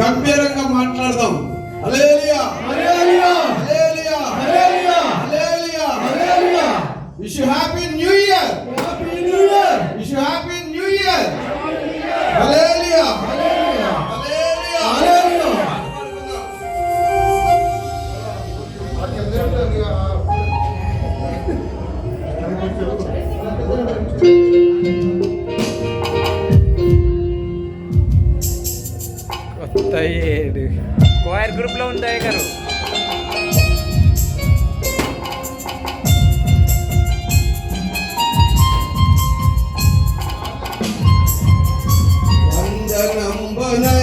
గంభీరంగా మాట్లాడదాం. Wish you happy new year తయ్యేడు గ్రూప్లో ఉంటాయి గారు వందనం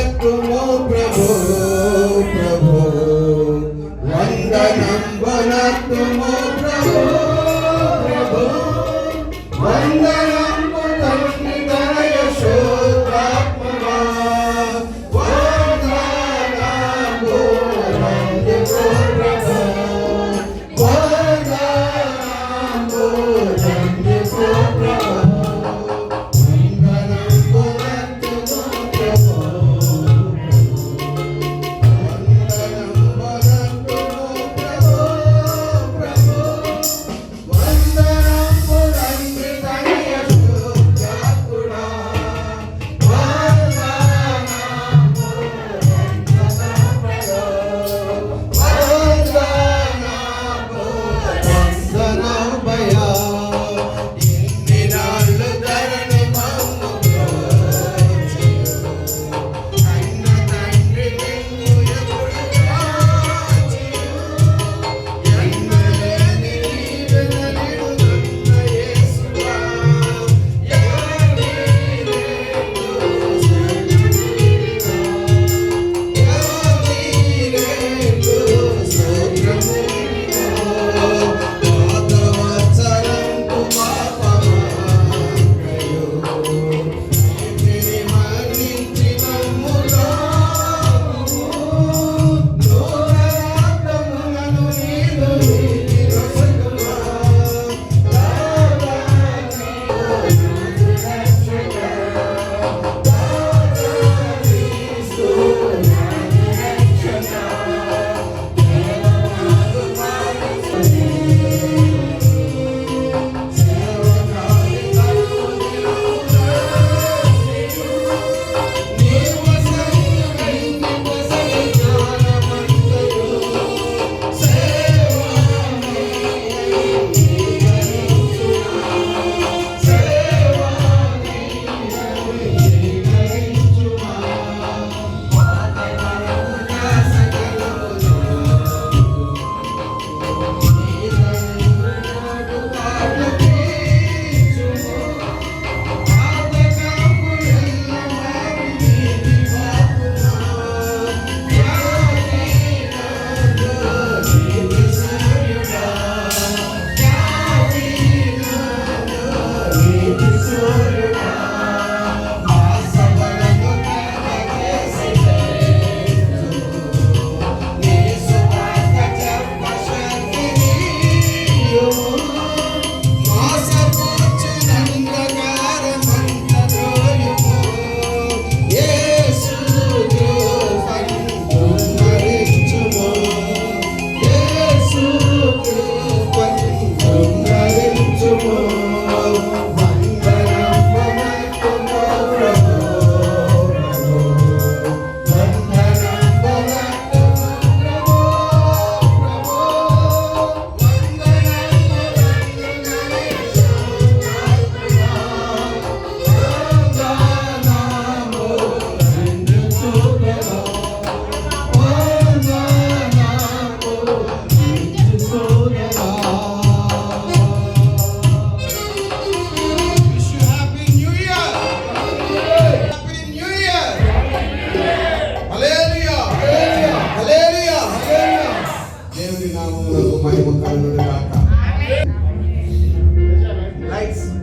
Oh. ng tinawag ng kumain magkaroon ng bata. Lights!